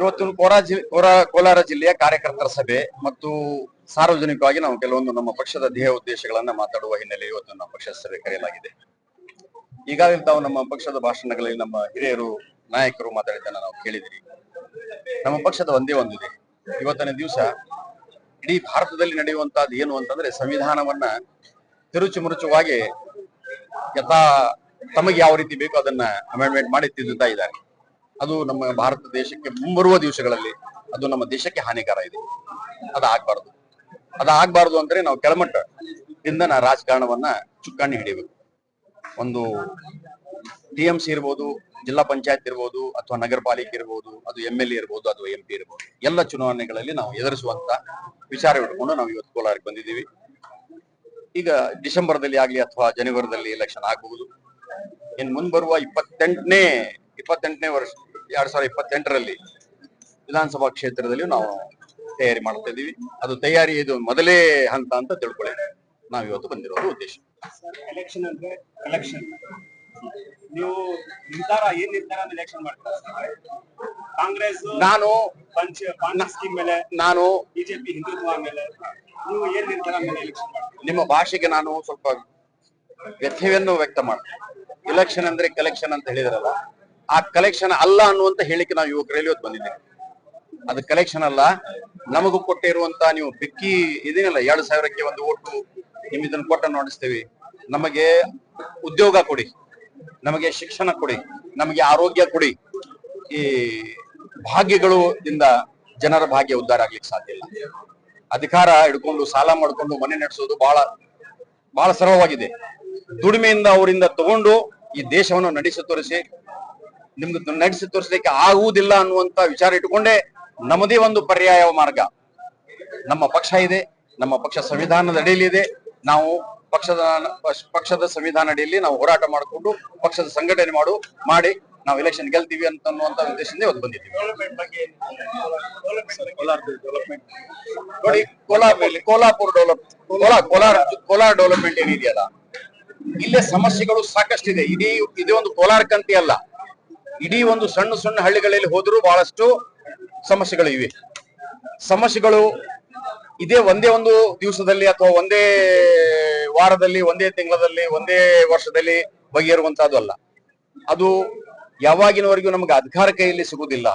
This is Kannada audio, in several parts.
ಇವತ್ತು ಕೋರಾ- ಕೋಲಾರ ಜಿಲ್ಲೆಯ ಕಾರ್ಯಕರ್ತರ ಸಭೆ ಮತ್ತು ಸಾರ್ವಜನಿಕವಾಗಿ ನಾವು ಕೆಲವೊಂದು ನಮ್ಮ ಪಕ್ಷದ ಧ್ಯೇಯ ಉದ್ದೇಶಗಳನ್ನ ಮಾತಾಡುವ ಹಿನ್ನೆಲೆ ಇವತ್ತು ನಮ್ಮ ಪಕ್ಷದ ಸಭೆ ಕರೆಯಲಾಗಿದೆ. ಈಗಾಗಲೇ ತಾವು ನಮ್ಮ ಪಕ್ಷದ ಭಾಷಣಗಳಲ್ಲಿ ನಮ್ಮ ಹಿರಿಯರು, ನಾಯಕರು ಮಾತಾಡಿದ್ದನ್ನ ನಾವು ಕೇಳಿದಿರಿ. ನಮ್ಮ ಪಕ್ಷದ ಒಂದೇ ಒಂದಿದೆ ಇವತ್ತನೇ ದಿವಸ ಇಡೀ ಭಾರತದಲ್ಲಿ ನಡೆಯುವಂತಹದ್ದು ಏನು ಅಂತಂದ್ರೆ ಸಂವಿಧಾನವನ್ನ ತಿರುಚು ಮುರುಚುವಾಗಿ ಯಥಾ ತಮಗೆ ಯಾವ ರೀತಿ ಬೇಕೋ ಅದನ್ನ ಅಮೆಂಡ್ಮೆಂಟ್ ಮಾಡಿ ತಿದ್ದುತ್ತಾ ಇದ್ದಾರೆ. ಅದು ನಮ್ಮ ಭಾರತ ದೇಶಕ್ಕೆ ಮುಂಬರುವ ದಿವಸಗಳಲ್ಲಿ ಅದು ನಮ್ಮ ದೇಶಕ್ಕೆ ಹಾನಿಕರ ಇದೆ. ಅದು ಆಗ್ಬಾರ್ದು ಅದು ಆಗ್ಬಾರ್ದು ಅಂದ್ರೆ ನಾವು ಕೆಳಮಟ್ಟದಿಂದ ನಾ ರಾಜಕಾರಣವನ್ನ ಚುಕ್ಕಾಣಿ ಹಿಡಿಬೇಕು. ಒಂದು ಟಿ ಎಂ ಸಿ ಇರ್ಬೋದು, ಜಿಲ್ಲಾ ಪಂಚಾಯತ್ ಇರ್ಬೋದು, ಅಥವಾ ನಗರ ಪಾಲಿಕೆ ಇರ್ಬೋದು, ಅದು ಎಂ ಎಲ್ ಎ ಇರ್ಬೋದು ಅಥವಾ ಎಂ ಪಿ ಇರ್ಬೋದು, ಎಲ್ಲ ಚುನಾವಣೆಗಳಲ್ಲಿ ನಾವು ಎದುರಿಸುವಂತ ವಿಚಾರ ಇಟ್ಕೊಂಡು ನಾವು ಇವತ್ತು ಕೋಲಾರಕ್ಕೆ ಬಂದಿದ್ದೀವಿ. ಈಗ ಡಿಸೆಂಬರ್ದಲ್ಲಿ ಆಗ್ಲಿ ಅಥವಾ ಜನವರಿದಲ್ಲಿ ಎಲೆಕ್ಷನ್ ಆಗಬಹುದು. ಇನ್ ಮುಂಬರುವ ಇಪ್ಪತ್ತೆಂಟನೇ ಇಪ್ಪತ್ತೆಂಟನೇ ವರ್ಷ ಎರಡ್ ಸಾವಿರದ ಇಪ್ಪತ್ತೆಂಟರಲ್ಲಿ ವಿಧಾನಸಭಾ ಕ್ಷೇತ್ರದಲ್ಲಿ ನಾವು ತಯಾರಿ ಮಾಡ್ತಾ ಇದೀವಿ ಅದು ತಯಾರಿ ಇದು ಮೊದಲೇ ಹಂತ ಅಂತ ತಿಳ್ಕೊಳ್ಳಿ. ನಾವು ಇವತ್ತು ಬಂದಿರೋದು ಉದ್ದೇಶ. ಎಲೆಕ್ಷನ್ ಅಂದ್ರೆ ಕಲೆಕ್ಷನ್ ನೀವು ನಿರ್ಧಾರ ಏನ್ ನಿರ್ಧಾರ ಎಲೆಕ್ಷನ್ ಮಾಡ್ತೀರಾ ಕಾಂಗ್ರೆಸ್ ನಾನು ಪಂಚಾಯತ್ ಪಾಂಚ ಸ್ಕೀಮ್ ಮೇಲೆ ನಾನು ಬಿಜೆಪಿ ಹಿಂದುತ್ವ ಮೇಲೆ ನೀವು ಏನ್ ನಿರ್ಧಾರ ಮೇಲೆ ಎಲೆಕ್ಷನ್ ಮಾಡ್ತೀರಾ? ನಿಮ್ಮ ಭಾಷೆಗೆ ನಾನು ಸ್ವಲ್ಪ ವ್ಯಥೆಯನ್ನು ವ್ಯಕ್ತ ಮಾಡ್ತೇನೆ. ಎಲೆಕ್ಷನ್ ಅಂದ್ರೆ ಕಲೆಕ್ಷನ್ ಅಂತ ಹೇಳಿದ್ರಲ್ಲ ಆ ಕಲೆಕ್ಷನ್ ಅಲ್ಲ ಅನ್ನುವಂತ ಹೇಳಿಕೆ ನಾವು ಯುವಕರಲ್ಲಿ ಇವತ್ತು ಬಂದಿದ್ದೇವೆ. ಅದು ಕಲೆಕ್ಷನ್ ಅಲ್ಲ, ನಮಗೂ ಕೊಟ್ಟಿರುವಂತ ನೀವು ಬಿಕ್ಕಿ ಇದೇನಲ್ಲ, ಎರಡು ಸಾವಿರಕ್ಕೆ ಒಂದು ಓಟು ನಿಮ್ ಇದನ್ನು ಕೊಟ್ಟ ನೋಡಿಸ್ತೇವೆ. ನಮಗೆ ಉದ್ಯೋಗ ಕೊಡಿ, ನಮಗೆ ಶಿಕ್ಷಣ ಕೊಡಿ, ನಮಗೆ ಆರೋಗ್ಯ ಕೊಡಿ. ಈ ಭಾಗ್ಯಗಳು ಇಂದ ಜನರ ಭಾಗ್ಯ ಉದ್ಧಾರ ಆಗ್ಲಿಕ್ಕೆ ಸಾಧ್ಯ ಇಲ್ಲ. ಅಧಿಕಾರ ಹಿಡ್ಕೊಂಡು, ಸಾಲ ಮಾಡಿಕೊಂಡು, ಮನೆ ನಡೆಸೋದು ಬಹಳ ಬಹಳ ಸರಳವಾಗಿದೆ. ದುಡಿಮೆಯಿಂದ ಅವರಿಂದ ತಗೊಂಡು ಈ ದೇಶವನ್ನು ನಡೆಸಿ ತೋರಿಸಿ ನಿಮ್ಗೆ ನಡೆಸಿ ತೋರಿಸಲಿಕ್ಕೆ ಆಗುವುದಿಲ್ಲ ಅನ್ನುವಂತ ವಿಚಾರ ಇಟ್ಟುಕೊಂಡೇ ನಮ್ಮದೇ ಒಂದು ಪರ್ಯಾಯ ಮಾರ್ಗ. ನಮ್ಮ ಪಕ್ಷ ಇದೆ, ನಮ್ಮ ಪಕ್ಷ ಸಂವಿಧಾನದ ಅಡಿಯಲ್ಲಿ ಇದೆ ನಾವು ಪಕ್ಷದ ಪಕ್ಷದ ಸಂವಿಧಾನ ಅಡಿಯಲ್ಲಿ ನಾವು ಹೋರಾಟ ಮಾಡಿಕೊಂಡು ಪಕ್ಷದ ಸಂಘಟನೆ ಮಾಡು, ಮಾಡಿ ನಾವು ಎಲೆಕ್ಷನ್ ಗೆಲ್ತೀವಿ ಅಂತ ಅನ್ನುವಂತ ಉದ್ದೇಶದಿಂದ ಇವತ್ತು ಬಂದಿದ್ದೀವಿ. ನೋಡಿ ಕೋಲಾಪುರ ಕೋಲಾಪುರ ಡೆವಲಪ್ ಕೋಲಾರ್ ಕೋಲಾರ ಡೆವಲಪ್ಮೆಂಟ್ ಏನಿದೆಯಲ್ಲ, ಇಲ್ಲೇ ಸಮಸ್ಯೆಗಳು ಸಾಕಷ್ಟಿದೆ. ಇದೇ ಇದೇ ಒಂದು ಕೋಲಾರ ಕಂತಿ ಅಲ್ಲ. ಇಡೀ ಒಂದು ಸಣ್ಣ ಸಣ್ಣ ಹಳ್ಳಿಗಳಲ್ಲಿ ಹೋದರೂ ಬಹಳಷ್ಟು ಸಮಸ್ಯೆಗಳು ಇವೆ. ಸಮಸ್ಯೆಗಳು ಇದೇ ಒಂದೇ ಒಂದು ದಿವಸದಲ್ಲಿ ಅಥವಾ ಒಂದೇ ವಾರದಲ್ಲಿ, ಒಂದೇ ತಿಂಗಳಲ್ಲಿ, ಒಂದೇ ವರ್ಷದಲ್ಲಿ ಬಗೆಹರುವಂತಹದ್ದು ಅಲ್ಲ. ಅದು ಯಾವಾಗಿನವರೆಗೂ ನಮ್ಗೆ ಅಧಿಕಾರ ಕೈಯಲ್ಲಿ ಸಿಗುವುದಿಲ್ಲ.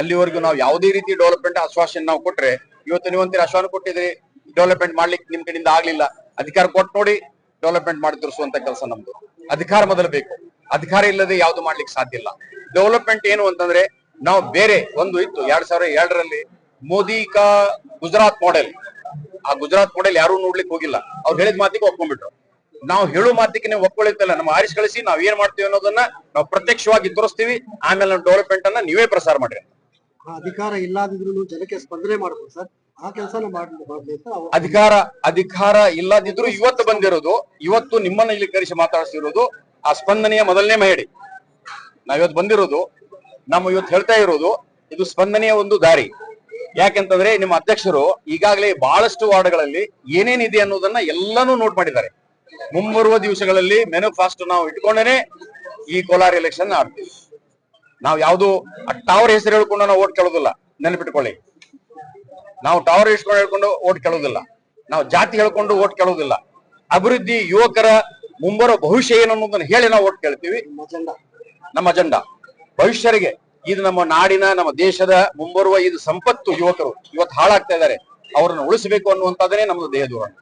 ಅಲ್ಲಿವರೆಗೂ ನಾವು ಯಾವುದೇ ರೀತಿ ಡೆವಲಪ್ಮೆಂಟ್ ಆಶ್ವಾಸನೆ ನಾವು ಕೊಟ್ರೆ, ಇವತ್ತು ನೀವಂತೀರಿ ಆಶ್ವಾಸನೆ ಕೊಟ್ಟಿದ್ರಿ ಡೆವಲಪ್ಮೆಂಟ್ ಮಾಡ್ಲಿಕ್ಕೆ ನಿಮ್ ಕಡೆಯಿಂದ ಆಗ್ಲಿಲ್ಲ. ಅಧಿಕಾರ ಕೊಟ್ಟು ನೋಡಿ ಡೆವಲಪ್ಮೆಂಟ್ ಮಾಡಿ ತೋರಿಸುವಂತ ಕೆಲಸ ನಮ್ದು. ಅಧಿಕಾರ ಮೊದಲು ಬೇಕು. ಅಧಿಕಾರ ಇಲ್ಲದೆ ಯಾವ್ದು ಮಾಡ್ಲಿಕ್ಕೆ ಸಾಧ್ಯ ಇಲ್ಲ. ಡೆವಲಪ್ಮೆಂಟ್ ಏನು ಅಂತಂದ್ರೆ ನಾವು ಬೇರೆ ಒಂದು ಇತ್ತು ಎರಡ್ ಸಾವಿರ ಎರಡರಲ್ಲಿ ಮೋದಿ ಕಾ ಗುಜರಾತ್ ಮಾಡೆಲ್ ಆ ಗುಜರಾತ್ ಮಾಡೆಲ್ ಯಾರು ನೋಡ್ಲಿಕ್ಕೆ ಹೋಗಿಲ್ಲ. ಅವ್ರು ಹೇಳಿದ ಮಾತಿಗೆ ಒಪ್ಕೊಂಡ್ಬಿಟ್ರು. ನಾವು ಹೇಳೋ ಮಾತಿಗೆ ನೀವು ಒಪ್ಕೊಳ್ಳಿತ್ತಲ್ಲ ನಮ್ಮ ಆರಿಸ್ ಕಳಿಸಿ ನಾವ್ ಏನ್ ಮಾಡ್ತೀವಿ ಅನ್ನೋದನ್ನ ನಾವು ಪ್ರತ್ಯಕ್ಷವಾಗಿ ತೋರಿಸ್ತೀವಿ. ಆಮೇಲೆ ನಮ್ಮ ಡೆವಲಪ್ಮೆಂಟ್ ಅನ್ನ ನೀವೇ ಪ್ರಸಾರ ಮಾಡ್ರಿ ಅಧಿಕಾರ ಇಲ್ಲದಿದ್ರು ಜನಕ್ಕೆ ಸ್ಪಂದನೆ ಮಾಡ್ಬೋದು ಸರ್. ಆ ಕೆಲಸ ಅಧಿಕಾರ ಅಧಿಕಾರ ಇಲ್ಲದಿದ್ರು ಇವತ್ತು ಬಂದಿರೋದು ಇವತ್ತು ನಿಮ್ಮನ್ನ ಇಲ್ಲಿ ಕರೆಸಿ ಮಾತಾಡಿಸಿರೋದು ಆ ಸ್ಪಂದನೆಯ ಮೊದಲನೇ ಮಹಡಿ ನಾವಿವತ್ತು ಬಂದಿರೋದು ನಮ್ಮ ಇವತ್ತು ಹೇಳ್ತಾ ಇರೋದು, ಇದು ಸ್ಪಂದನೆಯ ಒಂದು ದಾರಿ. ಯಾಕೆಂತಂದ್ರೆ ನಿಮ್ಮ ಅಧ್ಯಕ್ಷರು ಈಗಾಗಲೇ ಬಹಳಷ್ಟು ವಾರ್ಡ್ಗಳಲ್ಲಿ ಏನೇನಿದೆ ಅನ್ನೋದನ್ನ ಎಲ್ಲಾನು ನೋಟ್ ಮಾಡಿದ್ದಾರೆ. ಮುಂಬರುವ ದಿವಸಗಳಲ್ಲಿ ಮೆನು ಫಾಸ್ಟ್ ನಾವು ಇಟ್ಕೊಂಡೇನೆ ಈ ಕೋಲಾರ ಎಲೆಕ್ಷನ್ ಆಡ್ತೀವಿ ನಾವು ಯಾವುದು ಟವರ್ ಹೆಸರು ಹೇಳ್ಕೊಂಡು ನಾವು ಓಟ್ ಕೇಳೋದಿಲ್ಲ, ನೆನಪಿಟ್ಕೊಳ್ಳಿ. ನಾವು ಟವರ್ ಇಸ್ಕೊಂಡು ಹೇಳ್ಕೊಂಡು ಓಟ್ ಕೇಳೋದಿಲ್ಲ. ನಾವು ಜಾತಿ ಹೇಳ್ಕೊಂಡು ಓಟ್ ಕೇಳೋದಿಲ್ಲ. ಅಭಿವೃದ್ಧಿ ಯುವಕರ ಮುಂಬರೋ ಭವಿಷ್ಯ ಏನು ಅನ್ನೋದನ್ನ ಹೇಳಿ ನಾವು ಓಟ್ ಕೇಳ್ತೀವಿ. ನಮ್ಮ ಅಜೆಂಡಾ. ಭವಿಷ್ಯರಿಗೆ ಇದು ನಮ್ಮ ನಾಡಿನ, ನಮ್ಮ ದೇಶದ ಮುಂಬರುವ ಇದು ಸಂಪತ್ತು ಯುವಕರು ಇವತ್ತು ಹಾಳಾಗ್ತಾ ಇದ್ದಾರೆ. ಅವರನ್ನು ಉಳಿಸಬೇಕು ಅನ್ನುವಂಥದ್ದನ್ನೇ ನಮ್ಮದು ದೇಹ ಧೋರಣೆ.